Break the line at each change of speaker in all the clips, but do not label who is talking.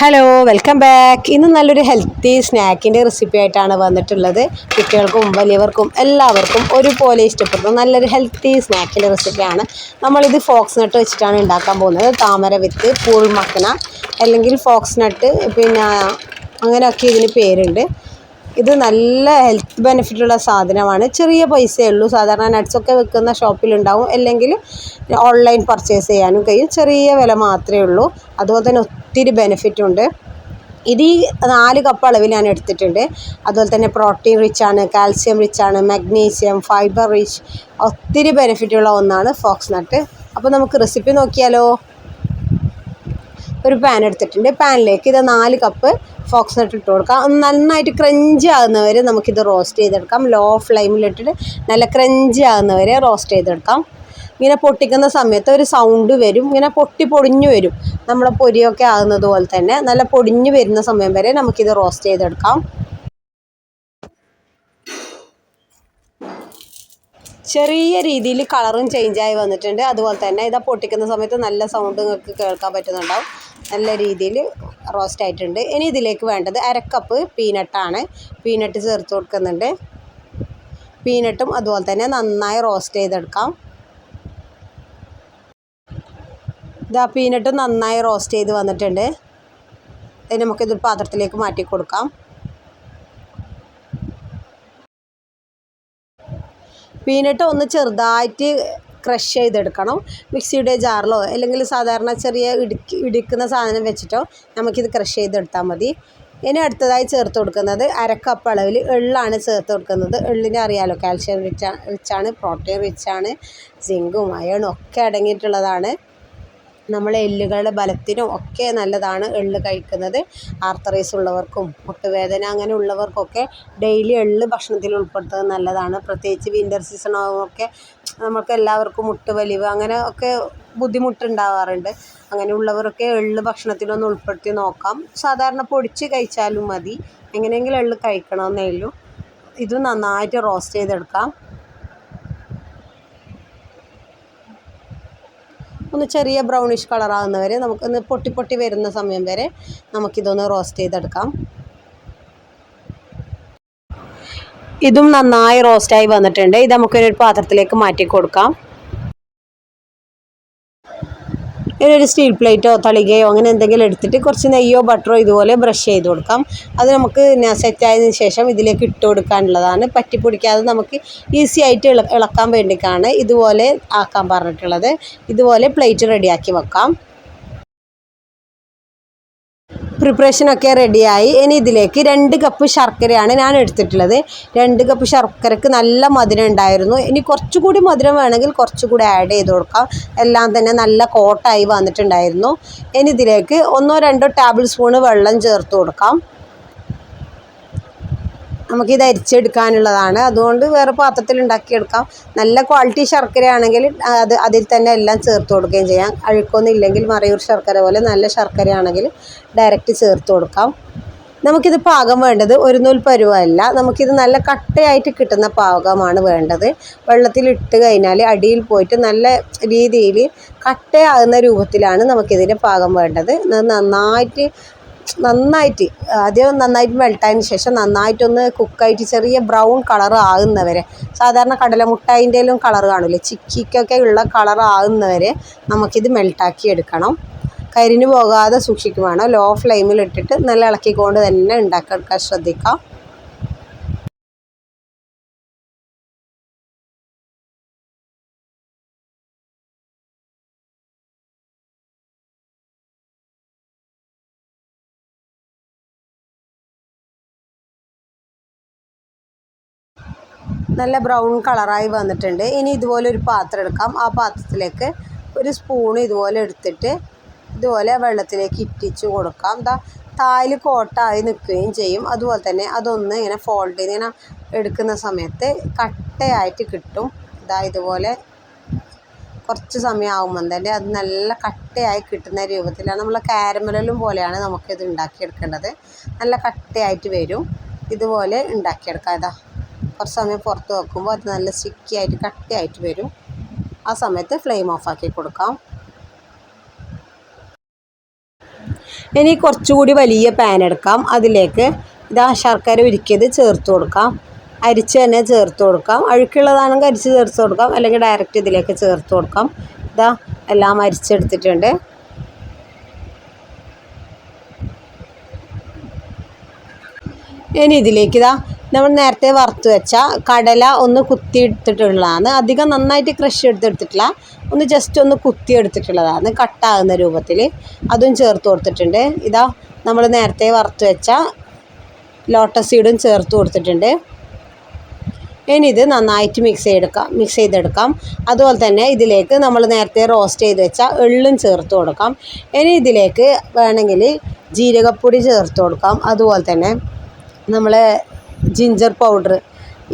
Hello welcome back ഇന്ന് നല്ലൊരു healthy സ്നാക്കിന്റെ recipe ആയിട്ടാണ് വന്നിട്ടുള്ളത്. കുട്ടികൾക്കും വലിയവർക്കും എല്ലാവർക്കും ഒരുപോലെ ഇഷ്ടപ്പെടുന്ന നല്ലൊരു ഹെൽത്തി സ്നാക്കിന്റെ റെസിപ്പിയാണ് നമ്മളിത് ഫോക്സ് നട്ട് വെച്ചിട്ടാണ് ഉണ്ടാക്കാൻ പോകുന്നത്. താമര വിത്ത് പൂൾ മക്കന അല്ലെങ്കിൽ ഫോക്സ് നട്ട് പിന്നെ അങ്ങനെയൊക്കെ ഇതിന് പേരുണ്ട്. ഇത് നല്ല ഹെൽത്ത് ബെനിഫിറ്റുള്ള സാധനമാണ്. ചെറിയ പൈസയേ ഉള്ളൂ. സാധാരണ നട്ട്സൊക്കെ വെക്കുന്ന ഷോപ്പിലുണ്ടാവും അല്ലെങ്കിൽ ഓൺലൈൻ പർച്ചേസ് ചെയ്യാനും കഴിയും. ചെറിയ വില മാത്രമേ ഉള്ളൂ. അതുപോലെ തന്നെ ഒത്തിരി ബെനിഫിറ്റ് ഉണ്ട്. ഇത് ഈ നാല് കപ്പ് അളവിൽ ഞാൻ എടുത്തിട്ടുണ്ട്. അതുപോലെ തന്നെ പ്രോട്ടീൻ റിച്ച് ആണ് കാൽസ്യം റിച്ച് ആണ് മഗ്നീഷ്യം ഫൈബർ റിച്ച് ഒത്തിരി ബെനിഫിറ്റുള്ള ഒന്നാണ് ഫോക്സ് നട്ട് അപ്പോൾ നമുക്ക് റെസിപ്പി നോക്കിയാലോ? ഒരു പാൻ എടുത്തിട്ടുണ്ട്. പാനിലേക്ക് ഇത് നാല് കപ്പ് ഫോക്സ് നട്ട് ഇട്ട് കൊടുക്കാം. നന്നായിട്ട് ക്രഞ്ച് ആകുന്നവരെ നമുക്കിത് റോസ്റ്റ് ചെയ്തെടുക്കാം. ലോ ഫ്ലെയിമിലിട്ടിട്ട് നല്ല ക്രഞ്ച് ആകുന്നവരെ റോസ്റ്റ് ചെയ്തെടുക്കാം. ഇങ്ങനെ പൊട്ടിക്കുന്ന സമയത്ത് ഒരു സൗണ്ട് വരും. ഇങ്ങനെ പൊട്ടി പൊടിഞ്ഞു വരും. നമ്മളെ പൊരിയൊക്കെ ആകുന്നത് പോലെ തന്നെ നല്ല പൊടിഞ്ഞു വരുന്ന സമയം വരെ നമുക്കിത് റോസ്റ്റ് ചെയ്തെടുക്കാം. ചെറിയ രീതിയിൽ കളറും ചേഞ്ചായി വന്നിട്ടുണ്ട്. അതുപോലെ തന്നെ ഇതാ പൊട്ടിക്കുന്ന സമയത്ത് നല്ല സൗണ്ട് നിങ്ങൾക്ക് കേൾക്കാൻ പറ്റുന്നുണ്ടാവും. നല്ല രീതിയിൽ റോസ്റ്റ് ആയിട്ടുണ്ട്. ഇനി ഇതിലേക്ക് വേണ്ടത് അരക്കപ്പ് പീനട്ടാണ് പീനട്ട് ചേർത്ത് കൊടുക്കുന്നുണ്ട്. പീനട്ടും അതുപോലെ തന്നെ നന്നായി റോസ്റ്റ് ചെയ്തെടുക്കാം. ഇതാ പീനട്ട് നന്നായി റോസ്റ്റ് ചെയ്ത് വന്നിട്ടുണ്ട്. ഇനി നമുക്കിത് പാത്രത്തിലേക്ക് മാറ്റി കൊടുക്കാം. പീനട്ട് ഒന്ന് ചെറുതായിട്ട് ക്രഷ് ചെയ്തെടുക്കണം. മിക്സിയുടെ ജാറിലോ അല്ലെങ്കിൽ സാധാരണ ചെറിയ ഇടുക്കി ഇടിക്കുന്ന സാധനം വെച്ചിട്ടോ നമുക്കിത് ക്രഷ് ചെയ്തെടുത്താൽ മതി. ഇനി അടുത്തതായി ചേർത്ത് കൊടുക്കുന്നത് അരക്കപ്പ് അളവിൽ എള്ളാണ് ചേർത്ത് കൊടുക്കുന്നത്. എള്ളിനെ അറിയാലോ കാൽഷ്യം റിച്ച് റിച്ചാണ് പ്രോട്ടീൻ റിച്ചാണ് സിങ്കും അയണും ഒക്കെ അടങ്ങിയിട്ടുള്ളതാണ്. നമ്മളെ എല്ലുകളുടെ ബലത്തിനും ഒക്കെ നല്ലതാണ് എള്ള് കഴിക്കുന്നത്. ആർത്തറൈസ് ഉള്ളവർക്കും മുട്ടുവേദന അങ്ങനെ ഉള്ളവർക്കൊക്കെ ഡെയിലി എള്ള് ഭക്ഷണത്തിൽ ഉൾപ്പെടുത്തുന്നത് നല്ലതാണ്. പ്രത്യേകിച്ച് വിന്റർ സീസണൊക്കെ നമുക്ക് എല്ലാവർക്കും മുട്ട് വലിവ് അങ്ങനെ ഒക്കെ ബുദ്ധിമുട്ടുണ്ടാവാറുണ്ട്. അങ്ങനെയുള്ളവരൊക്കെ എള്ള് ഭക്ഷണത്തിലൊന്ന് ഉൾപ്പെടുത്തി നോക്കാം. സാധാരണ പൊടിച്ച് കഴിച്ചാലും മതി. എങ്ങനെയെങ്കിലും എള്ള് കഴിക്കണമെന്നേ ഉള്ളൂ. ഇത് നന്നായിട്ട് റോസ്റ്റ് ചെയ്തെടുക്കാം. ഒന്ന് ചെറിയ ബ്രൗണിഷ് കളറാകുന്ന വരെ നമുക്കൊന്ന് പൊട്ടി പൊട്ടി വരുന്ന സമയം വരെ നമുക്കിതൊന്ന് റോസ്റ്റ് ചെയ്തെടുക്കാം. ഇതും നന്നായി റോസ്റ്റായി വന്നിട്ടുണ്ട്. ഇത് നമുക്കൊരു പാത്രത്തിലേക്ക് മാറ്റി കൊടുക്കാം. ഒരു സ്റ്റീൽ പ്ലേറ്റോ തളികയോ അങ്ങനെ എന്തെങ്കിലും എടുത്തിട്ട് കുറച്ച് നെയ്യോ ബട്ടറോ ഇതുപോലെ ബ്രഷ് ചെയ്ത് കൊടുക്കാം. അത് നമുക്ക് സെറ്റായതിനു ശേഷം ഇതിലേക്ക് ഇട്ട് കൊടുക്കാനുള്ളതാണ്. പറ്റിപ്പിടിക്കാതെ നമുക്ക് ഈസി ആയിട്ട് ഇള ഇളക്കാൻ വേണ്ടിയിട്ടാണ് ഇതുപോലെ ആക്കാൻ പറഞ്ഞിട്ടുള്ളത്. ഇതുപോലെ പ്ലേറ്റ് റെഡിയാക്കി വെക്കാം. പ്രിപ്പറേഷനൊക്കെ റെഡിയായി ഇനി ഇതിലേക്ക് രണ്ട് കപ്പ് ശർക്കരയാണ് ഞാൻ എടുത്തിട്ടുള്ളത്. രണ്ട് കപ്പ് ശർക്കരക്ക് നല്ല മധുരം ഉണ്ടായിരുന്നു. ഇനി കുറച്ചുകൂടി മധുരം വേണമെങ്കിൽ കുറച്ചുകൂടി ആഡ് ചെയ്ത് കൊടുക്കാം. എല്ലാം തന്നെ നല്ല കോട്ടായി വന്നിട്ടുണ്ടായിരുന്നു. ഇനി ഇതിലേക്ക് ഒന്നോ രണ്ടോ ടേബിൾ സ്പൂണ് വെള്ളം ചേർത്ത് കൊടുക്കാം. നമുക്കിത് അരിച്ചെടുക്കാനുള്ളതാണ്. അതുകൊണ്ട് വേറെ പാത്രത്തിൽ ഉണ്ടാക്കിയെടുക്കാം. നല്ല ക്വാളിറ്റി ശർക്കരയാണെങ്കിൽ അത് അതിൽ തന്നെ എല്ലാം ചേർത്ത് കൊടുക്കുകയും ചെയ്യാം. അഴുക്കൊന്നും ഇല്ലെങ്കിൽ മറയൂർ ശർക്കര പോലെ നല്ല ശർക്കരയാണെങ്കിൽ ഡയറക്റ്റ് ചേർത്ത് കൊടുക്കാം. നമുക്കിത് പാകം വേണ്ടത് ഒരു നൂൽ പരുവമല്ല നമുക്കിത് നല്ല കട്ടയായിട്ട് കിട്ടുന്ന പാകമാണ് വേണ്ടത്. വെള്ളത്തിൽ ഇട്ട് കഴിഞ്ഞാൽ അടിയിൽ പോയിട്ട് നല്ല രീതിയിൽ കട്ടയാകുന്ന രൂപത്തിലാണ് നമുക്കിതിന്റെ പാകം വേണ്ടത്. നന്നായിട്ട് നന്നായിട്ട് ആദ്യം നന്നായിട്ട് മെൽട്ടായതിന് ശേഷം നന്നായിട്ടൊന്ന് കുക്കായിട്ട് ചെറിയ ബ്രൗൺ കളർ ആകുന്നവരെ സാധാരണ കടല മുട്ടായിന്റെലും കളർ കാണില്ലേ ചിക്കിക്കൊക്കെ ഉള്ള കളർ ആകുന്നവരെ നമുക്കിത് മെൽട്ടാക്കി എടുക്കണം. കരിഞ്ഞു പോകാതെ സൂക്ഷിക്കും വേണം ലോ ഫ്ലെയിമിൽ ഇട്ടിട്ട് നല്ല ഇളക്കിക്കൊണ്ട് തന്നെ ഉണ്ടാക്കിയെടുക്കാൻ ശ്രദ്ധിക്കാം. നല്ല ബ്രൗൺ കളറായി വന്നിട്ടുണ്ട്. ഇനി ഇതുപോലെ ഒരു പാത്രം എടുക്കാം. ആ പാത്രത്തിലേക്ക് ഒരു സ്പൂൺ ഇതുപോലെ എടുത്തിട്ട് ഇതുപോലെ വെള്ളത്തിലേക്ക് ഇറ്റിച്ച് കൊടുക്കാം. എന്താ തായിൽ കോട്ടായി നിൽക്കുകയും ചെയ്യും. അതുപോലെ തന്നെ അതൊന്ന് ഇങ്ങനെ ഫോൾഡ് ചെയ്ത് ഇങ്ങനെ എടുക്കുന്ന സമയത്ത് കട്ടയായിട്ട് കിട്ടും. ഇതാ ഇതുപോലെ കുറച്ച് സമയമാകുമ്പം തന്നെ അത് നല്ല കട്ടയായി കിട്ടുന്ന രൂപത്തിലാണ്. നമ്മൾ കാരമലും പോലെയാണ് നമുക്കിത് ഉണ്ടാക്കിയെടുക്കേണ്ടത്. നല്ല കട്ടയായിട്ട് വരും. ഇതുപോലെ ഉണ്ടാക്കിയെടുക്കാം. ഇതാ കുറച്ച് സമയം പുറത്ത് വെക്കുമ്പോൾ അത് നല്ല സ്റ്റിക്കി ആയിട്ട് കട്ടിയായിട്ട് വരും. ആ സമയത്ത് ഫ്ലെയിം ഓഫാക്കി കൊടുക്കാം. ഇനി കുറച്ചുകൂടി വലിയ പാൻ എടുക്കാം. അതിലേക്ക് ഇതാ ശർക്കര ഉരുക്കിയത് ചേർത്ത് കൊടുക്കാം. അരിച്ച് തന്നെ ചേർത്ത് കൊടുക്കാം. അഴുക്കുള്ളതാണെങ്കിൽ അരിച്ച് ചേർത്ത് കൊടുക്കാം. അല്ലെങ്കിൽ ഡയറക്റ്റ് ഇതിലേക്ക് ചേർത്ത് കൊടുക്കാം. ഇതാ എല്ലാം അരിച്ചെടുത്തിട്ടുണ്ട്. ഇനി ഇതിലേക്ക് ഇതാ നമ്മൾ നേരത്തെ വറുത്ത് വെച്ച കടല ഒന്ന് കുത്തി എടുത്തിട്ടുള്ളതാണ് അധികം നന്നായിട്ട് ക്രഷ് എടുത്തെടുത്തിട്ടില്ല. ഒന്ന് ജസ്റ്റ് ഒന്ന് കുത്തി എടുത്തിട്ടുള്ളതാണ് കട്ടാകുന്ന രൂപത്തിൽ അതും ചേർത്ത് കൊടുത്തിട്ടുണ്ട്. ഇതാ നമ്മൾ നേരത്തെ വറുത്ത് വെച്ച ലോട്ടസ് സീഡും ചേർത്ത് കൊടുത്തിട്ടുണ്ട്. ഇനി ഇത് നന്നായിട്ട് മിക്സ് ചെയ്തെടുക്കാം. മിക്സ് ചെയ്തെടുക്കാം. അതുപോലെ തന്നെ ഇതിലേക്ക് നമ്മൾ നേരത്തെ റോസ്റ്റ് ചെയ്ത് വെച്ച എള്ളും ചേർത്ത് കൊടുക്കാം. ഇനി ഇതിലേക്ക് വേണമെങ്കിൽ ജീരകപ്പൊടി ചേർത്ത് കൊടുക്കാം. അതുപോലെ തന്നെ നമ്മൾ ജിഞ്ചർ പൗഡർ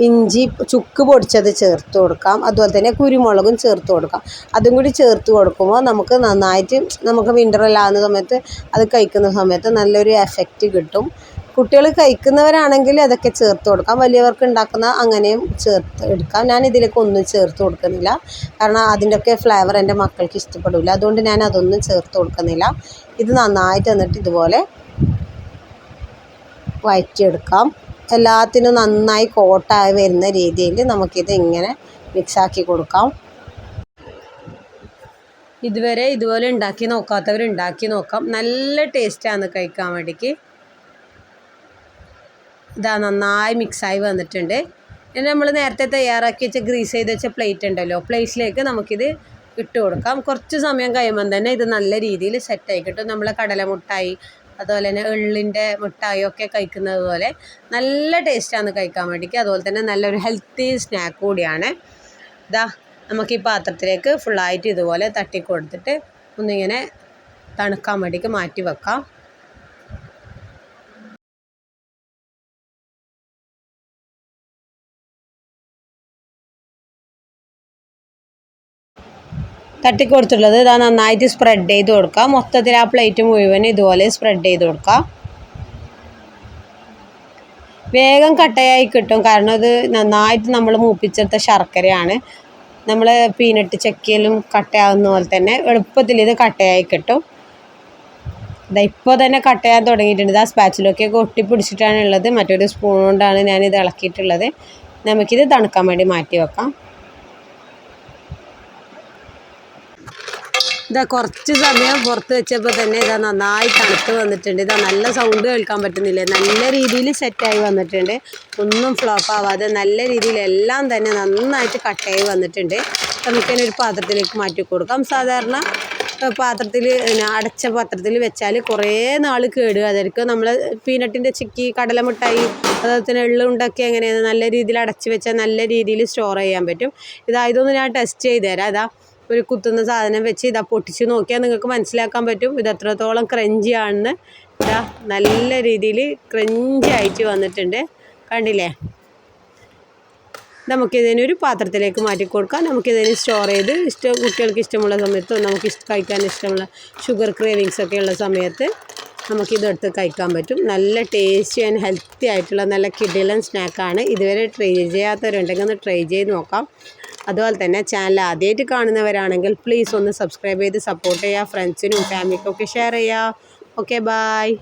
ഇഞ്ചി ചുക്ക് പൊടിച്ചത് ചേർത്ത് കൊടുക്കാം. അതുപോലെ തന്നെ കുരുമുളകും ചേർത്ത് കൊടുക്കാം. അതും കൂടി ചേർത്ത് കൊടുക്കുമ്പോൾ നമുക്ക് നന്നായിട്ട് നമുക്ക് വിന്ററെല്ലാം സമയത്ത് അത് കഴിക്കുന്ന സമയത്ത് നല്ലൊരു എഫക്റ്റ് കിട്ടും. കുട്ടികൾ കഴിക്കുന്നവരാണെങ്കിൽ അതൊക്കെ ചേർത്ത് കൊടുക്കാം. വലിയവർക്ക് ഉണ്ടാക്കുന്ന അങ്ങനെയും ചേർത്ത് എടുക്കാം. ഞാൻ ഇതിലേക്ക് ഒന്നും ചേർത്ത് കൊടുക്കുന്നില്ല. കാരണം അതിന്റെയൊക്കെ ഫ്ലേവർ എന്റെ മക്കൾക്ക് ഇഷ്ടപ്പെടില്ല അതുകൊണ്ട് ഞാൻ അതൊന്നും ചേർത്ത് കൊടുക്കുന്നില്ല. ഇത് നന്നായിട്ട് എന്നിട്ട് ഇതുപോലെ വഴറ്റിയെടുക്കാം എല്ലാത്തിനും നന്നായി കോട്ടായി വരുന്ന രീതിയിൽ നമുക്കിത് ഇങ്ങനെ മിക്സാക്കി കൊടുക്കാം. ഇതുവരെ ഇതുപോലെ ഉണ്ടാക്കി നോക്കാത്തവർ ഉണ്ടാക്കി നോക്കാം. നല്ല ടേസ്റ്റാണ് കഴിക്കാൻ വേണ്ടിക്ക്. ഇതാ നന്നായി മിക്സായി വന്നിട്ടുണ്ട്. ഇനി നമ്മൾ നേരത്തെ തയ്യാറാക്കി വെച്ച ഗ്രീസ് ചെയ്ത് വെച്ച പ്ലേറ്റ് ഉണ്ടല്ലോ പ്ലേറ്റിലേക്ക് നമുക്കിത് ഇട്ട് കൊടുക്കാം. കുറച്ച് സമയം കഴിയുമ്പം തന്നെ ഇത് നല്ല രീതിയിൽ സെറ്റായി കിട്ടും. നമ്മൾ കടലമുട്ടായി അതുപോലെ തന്നെ എള്ളിന്റെ മിഠായിയൊക്കെ കഴിക്കുന്നത് പോലെ നല്ല ടേസ്റ്റാണ് കഴിക്കാൻ വേണ്ടിക്ക്. അതുപോലെ തന്നെ നല്ലൊരു ഹെൽത്തി സ്നാക്ക് കൂടിയാണ്. ഇതാ നമുക്ക് ഈ പാത്രത്തിലേക്ക് ഫുള്ളായിട്ട് ഇതുപോലെ തട്ടി കൊടുത്തിട്ട് ഒന്നിങ്ങനെ തണുക്കാൻ വേണ്ടിക്ക് മാറ്റി വെക്കാം. തട്ടിക്കൊടുത്തുള്ളത് ഇതാ നന്നായിട്ട് സ്പ്രെഡ് ചെയ്ത് കൊടുക്കുക. മൊത്തത്തിൽ ആ പ്ലേറ്റ് മുഴുവൻ ഇതുപോലെ സ്പ്രെഡ് ചെയ്ത് കൊടുക്കുക. വേഗം കട്ടയായി കിട്ടും. കാരണം ഇത് നന്നായിട്ട് നമ്മൾ മൂപ്പിച്ചെടുത്ത ശർക്കരയാണ്. നമ്മൾ പീനട്ട് ചക്കിയിലും കട്ടയാകുന്ന പോലെ തന്നെ എളുപ്പത്തിൽ ഇത് കട്ടയായി കിട്ടും. ഇതാ ഇപ്പോൾ തന്നെ കട്ടയാൻ തുടങ്ങിയിട്ടുണ്ട്. ഇതാ സ്പാച്ചിലൊക്കെ ഒട്ടി പിടിച്ചിട്ടാണ് ഉള്ളത്. മറ്റൊരു സ്പൂൺ കൊണ്ടാണ് ഞാനിത് ഇളക്കിയിട്ടുള്ളത്. നമുക്കിത് തണുക്കാൻ വേണ്ടി മാറ്റി വെക്കാം. ഇതാ കുറച്ച് സമയം പുറത്ത് വെച്ചപ്പോൾ തന്നെ ഇതാ നന്നായി തണുത്ത് വന്നിട്ടുണ്ട്. ഇതാ നല്ല സൗണ്ട് കേൾക്കാൻ പറ്റുന്നില്ലേ? നല്ല രീതിയിൽ സെറ്റായി വന്നിട്ടുണ്ട്. ഒന്നും ഫ്ലോപ്പ് ആവാതെ നല്ല രീതിയിൽ എല്ലാം തന്നെ നന്നായിട്ട് കട്ടായി വന്നിട്ടുണ്ട്. നമുക്കിതിനെ ഒരു പാത്രത്തിലേക്ക് മാറ്റി കൊടുക്കാം. സാധാരണ പാത്രത്തിൽ അടച്ച പാത്രത്തിൽ വെച്ചാൽ കുറേ നാൾ കേടുകാതായിരിക്കും നമ്മൾ പീനട്ടിന്റെ ചിക്കി കടലമിഠായി അതുപോലെ തന്നെ എള്ളുണ്ടൊക്കെ എങ്ങനെയാണ് നല്ല രീതിയിൽ അടച്ച് വെച്ചാൽ നല്ല രീതിയിൽ സ്റ്റോർ ചെയ്യാൻ പറ്റും. ഇതായതൊന്ന് ഞാൻ ടെസ്റ്റ് ചെയ്ത് തരാം. അതാ ഒരു കുത്തുന്ന സാധനം വെച്ച് ഇതാ പൊട്ടിച്ച് നോക്കിയാൽ നിങ്ങൾക്ക് മനസ്സിലാക്കാൻ പറ്റും. ഇത് എത്രത്തോളം ക്രഞ്ചി ആണെന്ന്. ഇതാ നല്ല രീതിയിൽ ക്രഞ്ചി ആയിട്ട് വന്നിട്ടുണ്ട്. കണ്ടില്ലേ? നമുക്കിതിനെ ഒരു പാത്രത്തിലേക്ക് മാറ്റി കൊടുക്കാം. നമുക്കിതിന് സ്റ്റോർ ചെയ്ത് ഇഷ്ടം കുട്ടികൾക്ക് ഇഷ്ടമുള്ള സമയത്തോ നമുക്ക് ഇഷ്ട കഴിക്കാൻ ഇഷ്ടമുള്ള ഷുഗർ ക്രേവിങ്സ് ഒക്കെ ഉള്ള സമയത്ത് നമുക്കിതെടുത്ത് കഴിക്കാൻ പറ്റും. നല്ല ടേസ്റ്റി ആൻഡ് ഹെൽത്തി ആയിട്ടുള്ള നല്ല കിടിലൻ സ്നാക്കാണ് ഇതുവരെ ട്രൈ ചെയ്യാത്തവരുണ്ടെങ്കിൽ ഒന്ന് ട്രൈ ചെയ്ത് നോക്കാം. അതുപോലെ തന്നെ ചാനൽ ആദ്യമായിട്ട് കാണുന്നവരാണെങ്കിൽ പ്ലീസ് ഒന്ന് സബ്സ്ക്രൈബ് ചെയ്ത് സപ്പോർട്ട് ചെയ്യുക. ഫ്രണ്ട്സിനും ഫാമിലിക്കും ഒക്കെ ഷെയർ ചെയ്യുക. Okay bye